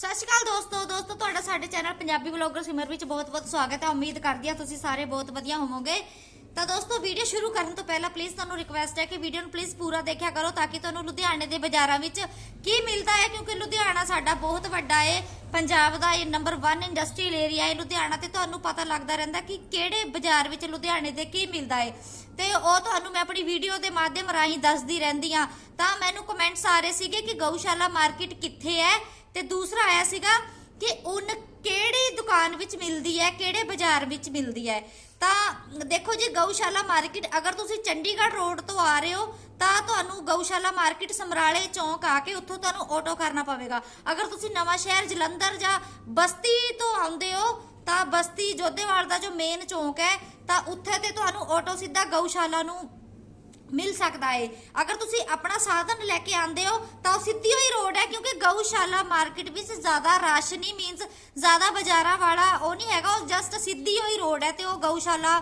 ਸਤਿ ਸ਼੍ਰੀ ਅਕਾਲ ਦੋਸਤੋ ਦੋਸਤੋ, ਤੁਹਾਡਾ ਸਾਡੇ ਚੈਨਲ ਪੰਜਾਬੀ ਬਲੌਗਰ ਸਿਮਰ ਵਿੱਚ ਬਹੁਤ-ਬਹੁਤ ਸਵਾਗਤ ਹੈ। ਉਮੀਦ ਕਰਦੀ ਹਾਂ ਤੁਸੀਂ ਸਾਰੇ ਬਹੁਤ ਵਧੀਆ ਹੋਵੋਗੇ। ਤਾਂ ਦੋਸਤੋ, ਵੀਡੀਓ ਸ਼ੁਰੂ ਕਰਨ ਤੋਂ ਪਹਿਲਾਂ ਪਲੀਜ਼ ਤੁਹਾਨੂੰ ਰਿਕਵੈਸਟ ਹੈ ਕਿ ਵੀਡੀਓ ਨੂੰ ਪਲੀਜ਼ ਪੂਰਾ ਦੇਖਿਆ ਕਰੋ ਤਾਂ ਕਿ ਤੁਹਾਨੂੰ ਲੁਧਿਆਣੇ ਦੇ ਬਾਜ਼ਾਰਾਂ ਵਿੱਚ ਕੀ ਮਿਲਦਾ ਹੈ, ਕਿਉਂਕਿ ਲੁਧਿਆਣਾ ਸਾਡਾ ਬਹੁਤ ਵੱਡਾ ਹੈ ਪੰਜਾਬ ਦਾ ਇਹ ਨੰਬਰ 1 ਇੰਡਸਟਰੀਅਲ ਏਰੀਆ ਹੈ ਲੁਧਿਆਣਾ ਤੇ ਤੁਹਾਨੂੰ ਪਤਾ ਲੱਗਦਾ ਰਹਿੰਦਾ ਕਿ ਕਿਹੜੇ ਬਾਜ਼ਾਰ ਵਿੱਚ ਲੁਧਿਆਣੇ ਦੇ ਕੀ ਮਿਲਦਾ ਹੈ ਤੇ ਉਹ ਤੁਹਾਨੂੰ ਮੈਂ ਆਪਣੀ ਵੀਡੀਓ ਦੇ ਮਾਧਿਅਮ ਰਾਹੀਂ ਦੱਸਦੀ ਰਹਿੰਦੀ ਆ ਤਾਂ ਮੈਨੂੰ ਕਮੈਂਟਸ ਆ ਰਹੇ ਸੀਗੇ ਕਿ ਗਊਸ਼ਾਲਾ ਮਾਰਕੀਟ ਕਿੱਥੇ ਹੈ? ਤੇ ਦੂਸਰਾ ਆਇਆ ਸੀਗਾ ਕਿ ਉਨ ਕਿਹੜੀ ਦੁਕਾਨ ਵਿੱਚ ਮਿਲਦੀ ਹੈ, ਕਿਹੜੇ ਬਾਜ਼ਾਰ ਵਿੱਚ ਮਿਲਦੀ ਹੈ। ਤਾਂ ਦੇਖੋ ਜੀ, ਗਊਸ਼ਾਲਾ ਮਾਰਕੀਟ, ਅਗਰ ਤੁਸੀਂ ਚੰਡੀਗੜ੍ਹ ਰੋਡ ਤੋਂ ਆ ਰਹੇ ਹੋ, ਤਾਂ ਤੁਹਾਨੂੰ ਗਊਸ਼ਾਲਾ ਮਾਰਕੀਟ ਸਮਰਾਲੇ ਚੌਂਕ ਆ ਕੇ ਉੱਥੋਂ ਤੁਹਾਨੂੰ ਆਟੋ ਕਰਨਾ ਪਵੇਗਾ। ਅਗਰ ਤੁਸੀਂ ਨਵਾਂ ਸ਼ਹਿਰ ਜਲੰਧਰ ਜਾਂ ਬਸਤੀ ਤੋਂ ਆਉਂਦੇ ਹੋ, ਤਾਂ ਬਸਤੀ ਜੋਧੇਵਾਲ ਦਾ ਜੋ ਮੇਨ ਚੌਂਕ ਹੈ, ਤਾਂ ਉੱਥੇ ਤੇ ਤੁਹਾਨੂੰ ਆਟੋ ਸਿੱਧਾ ਗਊਸ਼ਾਲਾ ਨੂੰ ਮਿਲ ਸਕਦਾ ਹੈ ਅਗਰ ਤੁਸੀਂ ਆਪਣਾ ਸਾਧਨ ਲੈ ਕੇ ਆਂਦੇ ਹੋ, ਤਾਂ ਉਹ ਸਿੱਧੀ ਹੋਈ ਰੋਡ ਹੈ, ਕਿਉਂਕਿ ਗਊਸ਼ਾਲਾ ਮਾਰਕੀਟ ਵਿੱਚ ਜ਼ਿਆਦਾ ਰਸ਼ ਨਹੀਂ ਮੀਨਸ ਜ਼ਿਆਦਾ ਬਾਜ਼ਾਰਾਂ ਵਾਲਾ ਉਹ ਨਹੀਂ ਹੈਗਾ, ਉਹ ਜਸਟ ਸਿੱਧੀ ਹੋਈ ਰੋਡ ਹੈ ਤੇ ਉਹ ਗਊਸ਼ਾਲਾ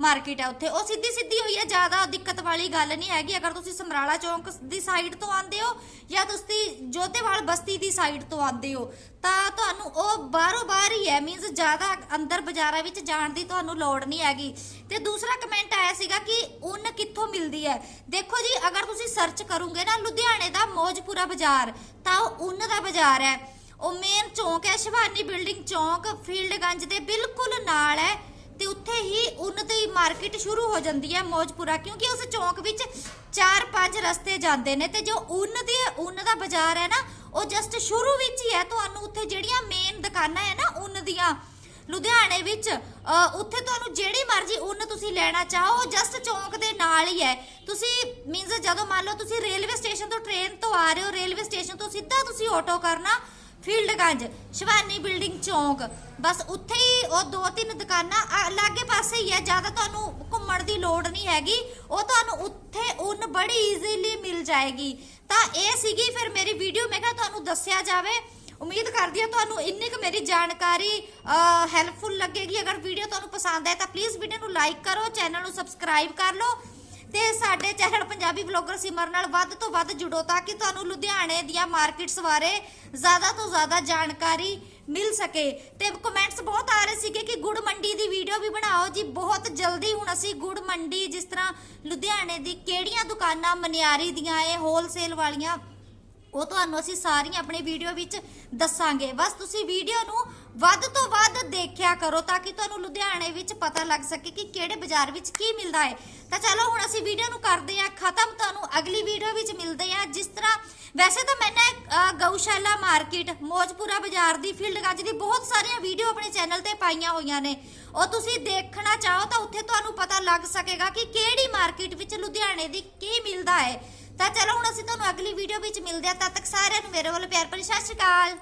ਮਾਰਕੀਟ ਹੈ ਉੱਥੇ। ਉਹ ਸਿੱਧੀ ਸਿੱਧੀ ਹੋਈ ਹੈ ਜ਼ਿਆਦਾ ਦਿੱਕਤ ਵਾਲੀ ਗੱਲ ਨਹੀਂ ਹੈਗੀ। ਅਗਰ ਤੁਸੀਂ ਸਮਰਾਲਾ ਚੌਂਕ ਦੀ ਸਾਈਡ ਤੋਂ ਆਉਂਦੇ ਹੋ ਜਾਂ ਤੁਸੀਂ ਜੋਧੇਵਾਲ ਬਸਤੀ ਦੀ ਸਾਈਡ ਤੋਂ ਆਉਂਦੇ ਹੋ, ਤਾਂ ਤੁਹਾਨੂੰ ਉਹ ਬਾਹਰੋਂ ਬਾਹਰ ਹੀ ਹੈ। ਮੀਨਸ ਜ਼ਿਆਦਾ ਅੰਦਰ ਬਾਜ਼ਾਰਾਂ ਵਿੱਚ ਜਾਣ ਦੀ ਤੁਹਾਨੂੰ ਲੋੜ ਨਹੀਂ ਹੈਗੀ। ਤੇ ਦੂਸਰਾ ਕਮੈਂਟ ਆਇਆ ਸੀਗਾ ਕਿ ਉਨ ਕਿੱਥੋਂ ਮਿਲਦੀ ਹੈ? ਦੇਖੋ ਜੀ, ਅਗਰ ਤੁਸੀਂ ਸਰਚ ਕਰੋਗੇ ਨਾ, ਲੁਧਿਆਣੇ ਦਾ ਮੌਜਪੁਰਾ ਬਾਜ਼ਾਰ, ਤਾਂ ਉਹ ਉਨ ਦਾ ਬਾਜ਼ਾਰ ਹੈ। ਉਹ ਮੇਨ ਚੌਂਕ ਹੈ, ਸ਼ਿਵਾਨੀ ਬਿਲਡਿੰਗ ਚੌਂਕ ਫੀਲਡਗੰਜ ਦੇ ਬਿਲਕੁਲ ਨਾਲ ਹੈ। ਤੇ ਉੱਥੇ ਹੀ ਉਨ ਦੀ ਮਾਰਕੀਟ ਸ਼ੁਰੂ ਹੋ ਜਾਂਦੀ ਹੈ ਮੌਜਪੁਰਾ, ਕਿਉਂਕਿ ਉਸ ਚੌਂਕ ਵਿੱਚ ਚਾਰ ਪੰਜ ਰਸਤੇ ਜਾਂਦੇ ਨੇ ਤੇ ਜੋ ਉਨ ਦੀ, ਉਨ ਦਾ ਬਾਜ਼ਾਰ ਹੈ ਨਾ, ਉਹ ਜਸਟ ਸ਼ੁਰੂ ਵਿੱਚ ਹੀ ਹੈ। ਤੁਹਾਨੂੰ ਉੱਥੇ ਜਿਹੜੀਆਂ ਮੇਨ ਦੁਕਾਨਾਂ ਹੈ ਨਾ, ਉਨ ਦੀਆਂ, ਲੁਧਿਆਣੇ ਵਿੱਚ ਉੱਥੇ ਤੁਹਾਨੂੰ ਜਿਹੜੀ ਮਰਜ਼ੀ ਉਨ ਤੁਸੀਂ ਲੈਣਾ ਚਾਹੋ, ਉਹ ਜਸਟ ਚੌਂਕ ਦੇ ਨਾਲ ਹੀ ਹੈ। ਤੁਸੀਂ ਮੀਨਸ ਜਦੋਂ ਮੰਨ ਲਓ ਤੁਸੀਂ ਰੇਲਵੇ ਸਟੇਸ਼ਨ ਤੋਂ ਟ੍ਰੇਨ ਤੋਂ ਆ ਰਹੇ ਹੋ, ਰੇਲਵੇ ਸਟੇਸ਼ਨ ਤੋਂ ਸਿੱਧਾ ਤੁਸੀਂ ਆਟੋ ਕਰਨਾ ਫੀਲਡਗੰਜ ਸ਼ਿਵਾਨੀ ਬਿਲਡਿੰਗ ਚੌਂਕ। ਬਸ ਉੱਥੇ ਹੀ ਉਹ ਦੋ ਤਿੰਨ ਦੁਕਾਨਾਂ ਆ, ਲਾਗੇ ਪਾਸੇ ਹੀ ਹੈ ਜ਼ਿਆਦਾ ਤੁਹਾਨੂੰ ਘੁੰਮਣ ਦੀ ਲੋੜ ਨਹੀਂ ਹੈਗੀ। ਉਹ ਤੁਹਾਨੂੰ ਉੱਥੇ ਉਨ ਬੜੀ ਈਜ਼ੀਲੀ ਮਿਲ ਜਾਏਗੀ। ਤਾਂ ਇਹ ਸੀਗੀ ਫਿਰ ਮੇਰੀ ਵੀਡੀਓ ਮੈਂ ਕਿਹਾ ਤੁਹਾਨੂੰ ਦੱਸਿਆ ਜਾਵੇ। ਉਮੀਦ ਕਰਦੀ ਹਾਂ ਤੁਹਾਨੂੰ ਇੰਨੀ ਕੁ ਮੇਰੀ ਜਾਣਕਾਰੀ ਹੈਲਪਫੁਲ ਲੱਗੇਗੀ। ਅਗਰ ਵੀਡੀਓ ਤੁਹਾਨੂੰ ਪਸੰਦ ਆਏ ਤਾਂ ਪਲੀਜ਼ ਵੀਡੀਓ ਨੂੰ ਲਾਈਕ ਕਰੋ ਚੈਨਲ ਨੂੰ ਸਬਸਕ੍ਰਾਈਬ ਕਰ ਲਓ। ਤੇ ਸਾਡੇ ਚੈਨਲ ਪੰਜਾਬੀ ਵਲੌਗਰ ਸਿਮਰ ਨਾਲ ਵੱਧ ਤੋਂ ਵੱਧ ਜੁੜੋ ਤਾਂ ਕਿ ਤੁਹਾਨੂੰ ਲੁਧਿਆਣੇ ਦੀਆਂ ਮਾਰਕੀਟਸ ਬਾਰੇ ਜ਼ਿਆਦਾ ਤੋਂ ਜ਼ਿਆਦਾ ਜਾਣਕਾਰੀ ਮਿਲ ਸਕੇ। ਤੇ ਕਮੈਂਟਸ ਬਹੁਤ ਆ ਰਹੇ ਸੀਗੇ ਕਿ ਗੁੜ ਮੰਡੀ ਦੀ ਵੀਡੀਓ ਵੀ ਬਣਾਓ ਜੀ। ਬਹੁਤ ਜਲਦੀ ਹੁਣ ਅਸੀਂ ਗੁੜ ਮੰਡੀ ਜਿਸ ਤਰ੍ਹਾਂ ਲੁਧਿਆਣੇ ਦੀ ਕਿਹੜੀਆਂ ਦੁਕਾਨਾਂ ਮਨਿਆਰੀ ਦੀਆਂ ਇਹ ਹੋਲਸੇਲ ਵਾਲੀਆਂ, ਉਹ ਤੁਹਾਨੂੰ ਅਸੀਂ ਸਾਰੀਆਂ ਆਪਣੀ ਵੀਡੀਓ ਵਿੱਚ ਦੱਸਾਂਗੇ। ਬਸ ਤੁਸੀਂ ਵੀਡੀਓ ਨੂੰ ਵੱਧ ਤੋਂ ਵੱਧ ਦੇਖਿਆ ਕਰੋ ਤਾਂ ਕਿ ਤੁਹਾਨੂੰ ਲੁਧਿਆਣੇ ਵਿੱਚ ਪਤਾ ਲੱਗ ਸਕੇ ਕਿ ਕਿਹੜੇ ਬਾਜ਼ਾਰ ਵਿੱਚ ਕੀ ਮਿਲਦਾ ਹੈ। ਤਾਂ ਚਲੋ ਹੁਣ ਅਸੀਂ ਵੀਡੀਓ ਨੂੰ ਕਰਦੇ ਹਾਂ ਖਤਮ। ਤੁਹਾਨੂੰ ਅਗਲੀ ਵੀਡੀਓ ਵਿੱਚ ਮਿਲਦੇ ਹਾਂ। ਜਿਸ ਤਰ੍ਹਾਂ ਵੈਸੇ ਤਾਂ ਮੈਨੇ ਅ, ਗਊਸ਼ਾਲਾ ਮਾਰਕੀਟ ਮੋਜਪੁਰਾ ਬਾਜ਼ਾਰ ਦੀ ਫੀਲਡਗੰਜ ਦੀ ਬਹੁਤ ਸਾਰੀਆਂ ਵੀਡੀਓ ਆਪਣੇ ਚੈਨਲ ਤੇ ਪਾਈਆਂ ਹੋਈਆਂ ਨੇ। ਉਹ ਤੁਸੀਂ ਦੇਖਣਾ ਚਾਹੋ ਤਾਂ ਉੱਥੇ ਤੁਹਾਨੂੰ ਪਤਾ ਲੱਗ ਸਕੇਗਾ ਕਿ ਕਿਹੜੀ ਮਾਰਕੀਟ ਵਿੱਚ ਲੁਧਿਆਣੇ ਦੀ ਕੀ ਮਿਲਦਾ ਹੈ। ਤਾਂ ਚਲੋ ਹੁਣ ਅਸੀਂ ਤੁਹਾਨੂੰ ਅਗਲੀ ਵੀਡੀਓ ਵਿੱਚ ਮਿਲਦੇ ਹਾਂ। ਤਦ ਤੱਕ ਸਾਰਿਆਂ ਨੂੰ ਮੇਰੇ ਵੱਲੋਂ ਪਿਆਰ ਭਰੀ ਸਤਿ ਸ਼੍ਰੀ ਅਕਾਲ।